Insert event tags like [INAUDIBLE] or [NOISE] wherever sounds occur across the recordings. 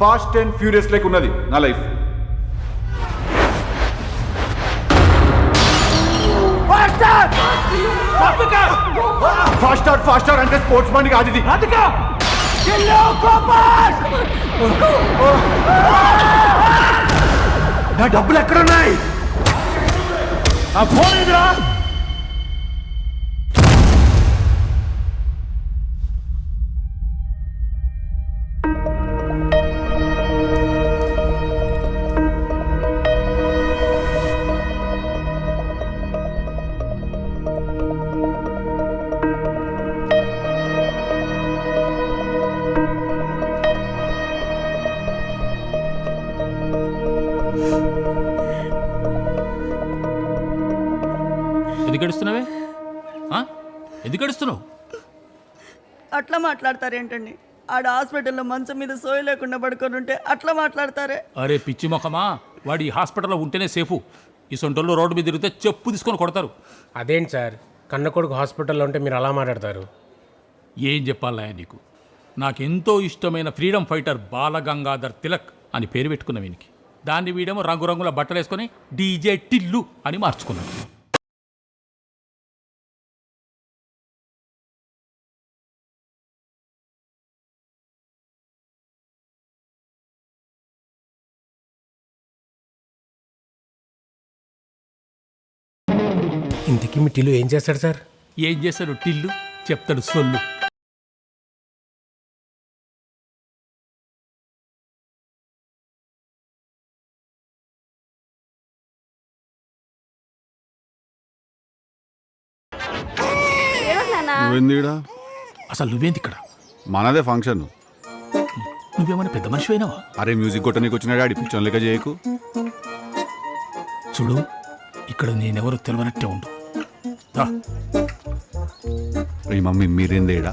Fast and furious like ఉన్నది నా life. Faster faster అంటే స్పోర్ట్స్ మ్యాన్ కాదు ఇది. నా డబ్బులు ఎక్కడున్నాయి? ఆ ఫోన్ ఎందుకు ఏడుస్తున్నావు అట్లా మాట్లాడతారేంటండి? ఆడ హాస్పిటల్లో మంచం మీద సోయి లేకుండా పడుకొని ఉంటే అట్లా మాట్లాడతారే? అరే పిచ్చి మొఖమా? వాడు ఈ హాస్పిటల్లో ఉంటేనే సేఫు. ఈ సొంటల్లో రోడ్డు మీద తిరిగితే చెప్పు తీసుకొని కొడతారు. అదేంటి సార్? కన్న కొడుకు హాస్పిటల్లో ఉంటే మీరు అలా మాట్లాడతారు? ఏం చెప్పాలా నీకు? నాకెంతో ఇష్టమైన ఫ్రీడమ్ ఫైటర్ బాలగంగాధర్ తిలక్ అని పేరు పెట్టుకున్న వీనికి దాన్ని వీడేమో రంగురంగుల బట్టలు వేసుకొని డీజే టిల్లు అని మార్చుకున్నాడు. ఇంతకీ మీ టిల్లు ఏం చేస్తాడు సార్? ఏం చేశాడు టిల్లు? చెప్తాడు సొల్లు. నువ్వేందిడా అసలు నువ్వేంది ఇక్కడ? మనదే ఫంక్షన్. నువ్వేమైనా పెద్ద మనిషి అయినావా? అరే మ్యూజిక్ కొట్టనీకి వచ్చినాడు ఆడి పిచ్చోన్ లెక్క చేయకు. చూడు ఇక్కడ నేనెవరో తెలియనట్టే ఉండు. ఈ మమ్మీ మీరేందేడా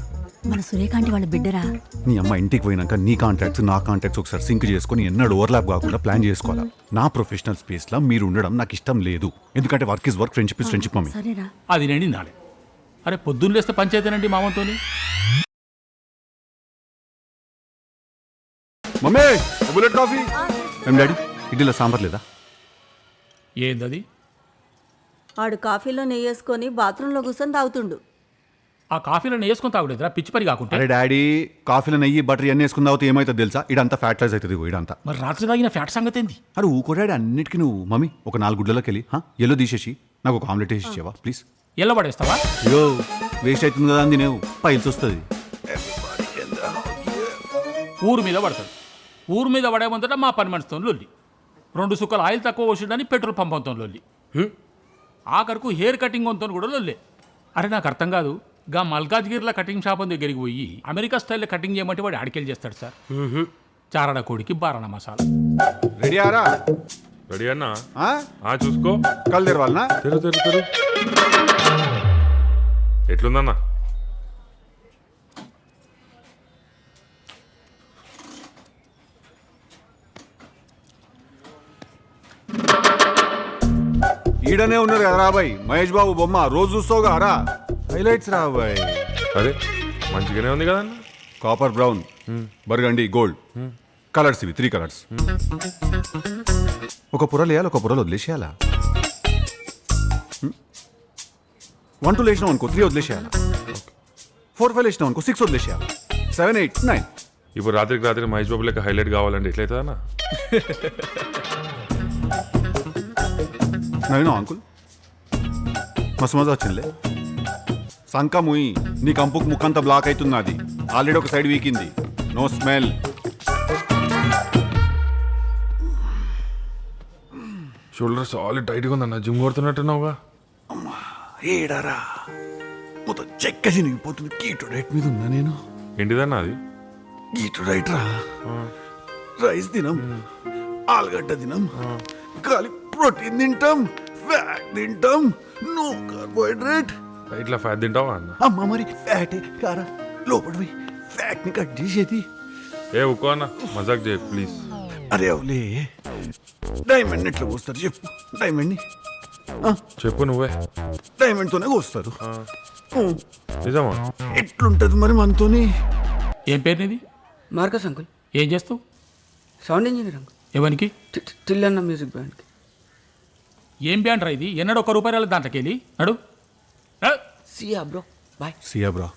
మన సురేఖాంటి వాళ్ళ బిడ్డరా? నీ అమ్మ ఇంటికి పోయినాక నీ కాంటాక్ట్స్ నా కాంటాక్ట్స్ ఒకసారి సింక్ చేసుకొని ఎన్నడూ ఓవర్లాప్ కాకుండా ప్లాన్ చేసుకోవాలా? నా ప్రొఫెషనల్ స్పేస్లో మీరు ఉండడం నాకు ఇష్టం లేదు. ఎందుకంటే work is work friendship is friendship mummy. సరేరా. అది నేడి నాడే అరే పొద్దున్న లేస్తే పంచాయతీనండి మామతోని మమ్మీ బుల్లెట్ కాఫీ? ఏం డాడీ ఇడ్లీలో సాంబార్ లేదా? ఏందది? ఆడు కాఫీలో నెయ్యి వేసుకొని బాత్రూంలో కూర్చొని తాగుతుండు. ఆ కాఫీలో వేసుకొని తాగుడేదిరా? పిచ్చి పని కాకుంటే. అరే డాడీ కాఫీలో నెయ్యి బటర్ ఇవన్నీ వేసుకున్న తర్వాత ఏమవుతుంది తెలుసా? ఇడంతా ఫ్యాట్ రైస్ అవుతుంది ఇడంతా మరి రాత్రి తాగిన ఫ్యాట్ సంగతి ఏంది? అరే ఊకో డాడీ అన్నిటికీ నువ్వు మమ్మీ ఒక నాలుగు గుడ్లలోకి వెళ్ళి ఎల్లో తీసేసి నాకు ఒక ఆమ్లెట్ వేసి ఇచ్చేవా ప్లీజ్? ఎల్ల పడేస్తావా? అయ్యో వేస్ట్ అవుతుంది కదా అని తినేవు పైల్స్ వస్తుంది. ఊరు మీద పడతాడు. ఊరు మీద పడే ముందట మా పని మనిషితో లొల్లి. రెండు సుక్కలు ఆయిల్ తక్కువ పోసిండని పెట్రోల్ పంపంతో లొల్లి. ఆఖరకు హెయిర్ కటింగ్ వంతో కూడా లొల్లే. అరే నాకు అర్థం కాదు గా మల్కాజ్గిరిలో కటింగ్ షాప్ దగ్గరికి పోయి అమెరికా స్టైల్లో కటింగ్ చేయమంటే వాడు ఆడికెళ్ళి చేస్తాడు సార్. చారడ కోడికి బారణ మసాలా. రెడీ ఆరా? రెడీ అన్నా? ఆ? ఆ చూసుకో. కళ్ళు తెరవాలనా? తెరు తెరు తెరు. ఎట్లుందన్నా? ఈడనే ఉన్నారు కదా రాబాయ్. మహేష్ బాబు బొమ్మ రోజు చూస్తావుగా రా. హైలైట్స్ రాబాయ్ అదే మంచిగానే ఉంది కదన్నా. Copper brown burgundy gold colours ఇవి త్రీ కలర్స్ ఒక పొరలు వేయాలి ఒక పొరలు వదిలేసేయాలా? వన్ టూ లేచినాం అనుకో త్రీ వదిలేసేయాలా? ఫోర్ ఫైవ్ లేచినాం అనుకో సిక్స్ వదిలేసేయాలా? సెవెన్ ఎయిట్ నైన్ ఇప్పుడు రాత్రికి రాత్రి మహేష్ బాబు లెక్క హైలైట్ కావాలంటే ఎట్లయితుందన్నా? [LAUGHS] నవీనా అంకుల్. మస్తు మజా వచ్చిందిలే సంక ముయి నీ కంపుకు ముక్కంతా బ్లాక్ అవుతుంది అది ఆల్రెడీ ఒక side వీకింది. No smell. Shoulder solid టైట్గా ఉందన్న జిమ్ కొడుతున్నట్టున్నావుగా. ఏడారా. మొత్తం చెక్క చినిగిపోతుంది కీటో డైట్ మీద ఉన్నా నేను? ఏంటిదన్నా అది? కీటో డైట్ రా రైస్ తినం. ఆలుగడ్డ తినం. ఖాళీ ప్రోటీన్ తింటాం ఫ్యాట్ తింటాం నో కార్బోహైడ్రేట్. ఇట్లా ఫ్యాట్ తింటావా అన్న? అమ్మ మరి ఫ్యాటే కారా? లోపలివి ఫ్యాట్ని కట్ చేసేది. ఏ ఉక్కో అన్న మజాక్ చేయ ప్లీజ్. అరే అవులే. డైమండ్ ఎట్లా పోస్తారు చెప్పు. డైమండ్ని చెప్పు నువ్వే. డైమండ్ తోనే కోస్తారు. నిజమా? ఎట్లుంటది మరి మనతోని? ఏం పేరు నీది మార్కస్ అంకుల్. ఏం చేస్తావు? Sound engineer uncle. ఎవరికి టిల్లన్న మ్యూజిక్ బ్యాండ్కి. ఏం బ్యాండ్ రా ఇది? ఎన్నడో ఒక రూపాయి రాలేదు దాంట్లోకి వెళ్ళి నడు see ya bro. Bye see ya bro.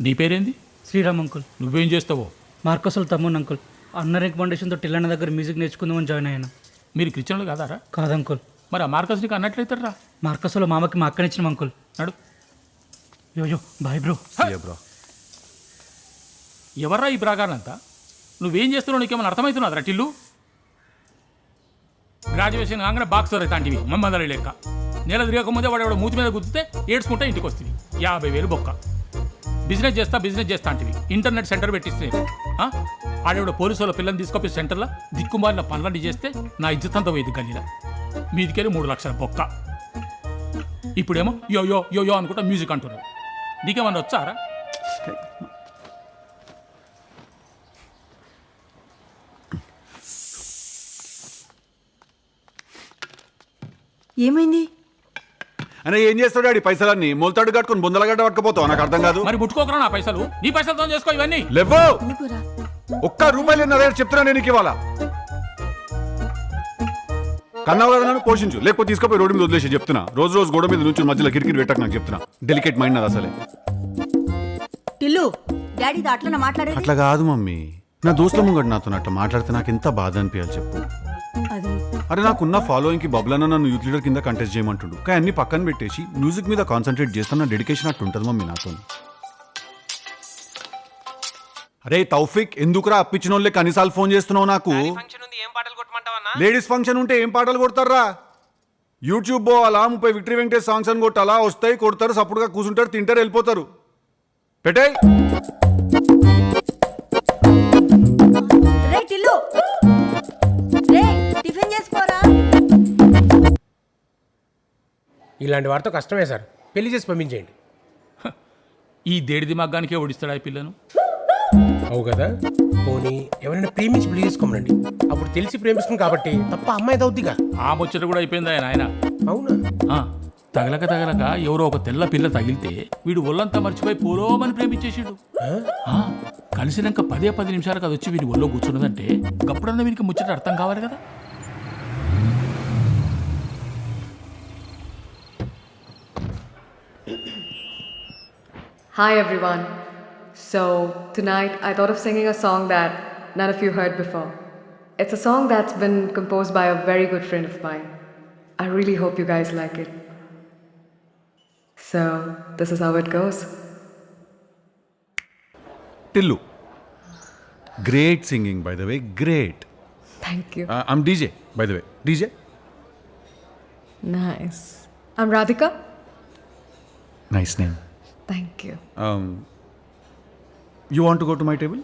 నీ పేరేంది? శ్రీరామ్ అంకుల్. నువ్వేం చేస్తావో? మార్కోసల్ తమ్మున్ అంకుల్. అన్న రికమెండేషన్తో టిల్లన్న దగ్గర మ్యూజిక్ నేర్చుకుందామని జాయిన్ అయ్యాను. మీరు క్రిస్టియన్లు కాదారా? కాదు అంకుల్. మరి ఆ మార్కస్ నీకు అన్నట్లయితే రా మార్కోసలో మామకి మా అక్కనిచ్చిన అంకుల్. నడు. Yo yo bye bro. See ya bro. ఎవర్రా ఈ ప్రాగారంతా? నువ్వేం చేస్తున్నావు నీకేమైనా అర్థమవుతున్నదిరా టిల్లు? గ్రాడ్యుయేషన్ కాగానే బాక్సర్ అవుతాంటివి మమ్మల్ని లెక్క. నెల తిరగకముందే వాడు మూతి మీద గుద్దితే ఏడ్చుకుంటే ఇంటికి వస్తుంది యాభై వేలు బొక్క. బిజినెస్ చేస్తా బిజినెస్ చేస్తా అంటివి ఇంటర్నెట్ సెంటర్ పెట్టిస్తే ఆ? ఆడేవాడు పోలీసు వాళ్ళ పిల్లల్ని తీసుకొప్పి సెంటర్లో దిక్కుమాలిన పనులన్నీ చేస్తే నా ఇజ్జత్ పోయింది గల్లీలో. మీదికెళ్ళి మూడు లక్షల బొక్క. ఇప్పుడేమో యో యో యో యో అనుకుంటా మ్యూజిక్ అంటున్నారు నీకేమన్నా వచ్చారా? ఏమైంది? అనే ఏం చేస్తాడు ఆడి పైసలన్నీ? మొలతాడు కట్టుకొని బొందలగడ్డ పట్టుకపోతావు నాకు అర్థం కాదు. మరి ముట్టుకోకరా నా పైసలు? నీ పైసలతో చేసుకో ఇవన్నీ. లేవో ఒక్క రూపాయలు ఎన్నరే చెప్తున్నా నేను నీకు ఇవాళ కన్నావు కదా నన్ను పోషించు. లేకపోతే తీసుకుపోయి రోడ్డు మీద వదిలేసి చెప్తున్నా. రోజు రోజు గోడ మీద నుంచి మధ్యలో కిరికిరి పెట్టక నాకు చెప్తున్నా. డెలికేట్ మైండ్ నాది అసలే. టిల్లు డాడీతో అట్లనే మాట్లాడేది? అట్లా కాదు మమ్మీ. నా దోస్తుల ముంగడు నాతో అట్లా మాట్లాడితే నాకు ఎంత బాధ అనిపించాలి చెప్పు. అరే నాకున్న ఫాలోయింగ్కి బబ్లన్న నన్ను యూత్ లీడర్ కింద కంటెస్ట్ చేయమంటుండు. కానీ అన్ని పక్కన పెట్టేసి మ్యూజిక్ మీద కాన్సన్ట్రేట్ చేస్తున్న డెడికేషన్ అట్టు ఉంటుంది మమ్మీ నాతో. అరే తౌఫిక్ ఎందుకురా అప్పించిన వాళ్ళే కనీసాలు ఫోన్ చేస్తున్నావు నాకు? ఫంక్షన్ ఉంది ఏం పాటలు కొట్టమంటావన్నా? లేడీస్ ఫంక్షన్ ఉంటే ఏం పాటలు కొడతారా? యూట్యూబ్ పోవాలా ముప్పై విక్టరీ వెంకటేష్ సాంగ్స్ అని కొట్టాలా వస్తాయి కొడతారు సప్పుడుగా కూర్చుంటారు తింటారు వెళ్ళిపోతారు. పెట్టాయి టిఫిన్ ఇలాంటి వారితో కష్టమే సార్ పెళ్ళి చేసి పంపించేయండి. ఈ దేడిది మగ్గానికే ఓడిస్తాడా ఈ పిల్లను? అవు కదా. పోనీ ఎవరైనా ప్రేమించి పెళ్ళి చేసుకోమనండి. అప్పుడు తెలిసి ప్రేమిస్తుంది కాబట్టి తప్ప అమ్మాయి అవుద్దిగా ఆ ముచ్చట కూడా అయిపోయింది ఆయన ఆయన. అవునా? ఆ, తగలక తగలక ఎవరో ఒక తెల్ల పిల్ల తగిలితే వీడు ఒళ్ళంతా మర్చిపోయి పూరోమని ప్రేమించేసాడు ఆ, కలిసినాక పదే పది నిమిషాలకు అది వచ్చి వీడి ఒళ్ళో కూర్చున్నదంటే గప్పుడన్నా వీనికి ముచ్చట అర్థం కావాలి కదా? Hi everyone. So, tonight I thought of singing a song that none of you heard before. It's a song that's been composed by a very good friend of mine. I really hope you guys like it. So, this is how it goes. Tillu. Great singing, by the way. Great. Thank you. Uh, I'm DJ, by the way. DJ? Nice. I'm Radhika. Nice name. Thank you you want go to my table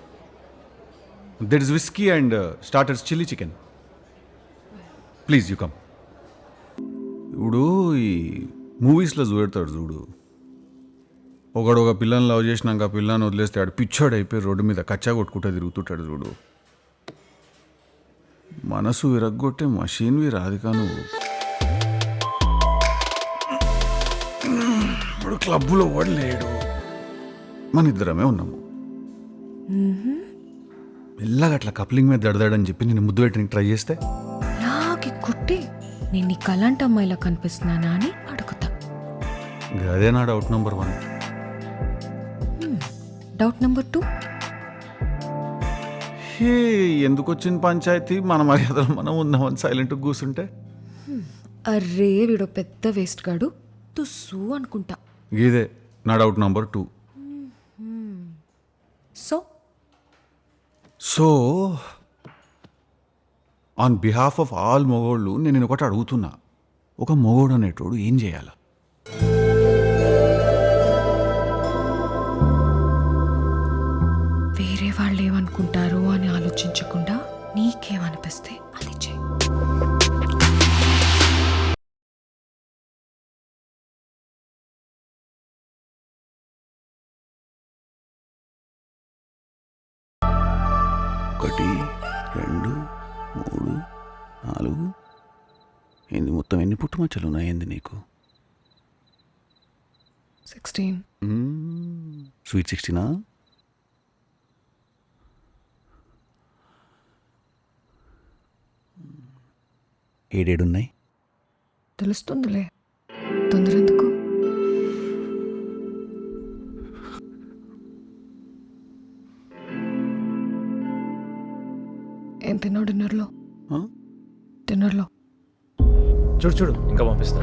there is whisky and starters chilli chicken please you come ఇప్పుడు ఈ మూవీస్లో చూపెడతాడు చూడు. ఒకడు ఒక పిల్లని love చేసినాక పిల్లని వదిలేస్తే ఆడు పిచ్చాడు అయిపోయి రోడ్డు మీద కచ్చా కొట్టుకుంటా తిరుగుతుంటాడు చూడు. మనసు విరగ్గొట్టే మషీన్వి రాధికా నువ్వు. ఇప్పుడు క్లబ్లో ఓడలేడు మన ఇద్దరమే ఉన్నాము. మెల్లగా అట్లా కప్లింగ్ మీద దడదాడని చెప్పి నేను ముద్దు పెట్టడానికి ట్రై చేస్తే? నాకు కుట్టి నేను నీ కలాంటి అమ్మాయిలా కనిపిస్తున్నానా అని అడుగుతా. అదే నా doubt number one. Doubt number two. Hey ఎందుకు వచ్చిన పంచాయతీ? మన మర్యాదలు మనం ఉన్నామని సైలెంట్గా కూర్చుంటే అర్రే వీడు పెద్ద వేస్ట్ గాడు. తుస్సు అనుకుంటా. ఇదే నా doubt number two. So? So on behalf of all మొగోళ్ళు నేను నేను ఒకటి అడుగుతున్నా. ఒక మొగోడు అనేటోడు ఏం చేయాలి? ఒకటి రెండు మూడు నాలుగు. ఎన్ని మొత్తం ఎన్ని పుట్టుమచ్చలు ఉన్నాయండి నీకు? సిక్స్టీన్ స్వీట్ సిక్స్టీనా ఏడేడున్నాయి? తెలుస్తుందిలే. తొందర ఎందుకు తిన్నావు డిన్నర్లో? డిన్నర్లో. చూడు చూడు. ఇంకా పంపిస్తా.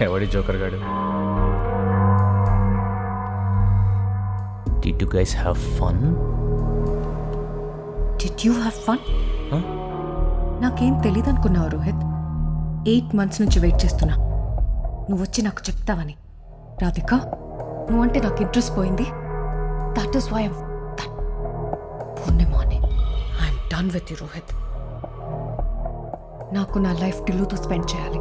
ఎవడి జోకర్ గాడు? Did you guys have fun? Did you have fun నాకేం తెలియదు అనుకున్నావు రోహిత్. ఎయిట్ మంత్స్ నుంచి వెయిట్ చేస్తున్నా. నువ్వు వచ్చి నాకు చెప్తావని. రాధిక నువ్వంటే నాకు ఇంట్రెస్ట్ పోయింది. That is why పూర్ణిమాని I'm done with you Rohit. నాకు నా లైఫ్ టిల్లుతో స్పెండ్ చేయాలి.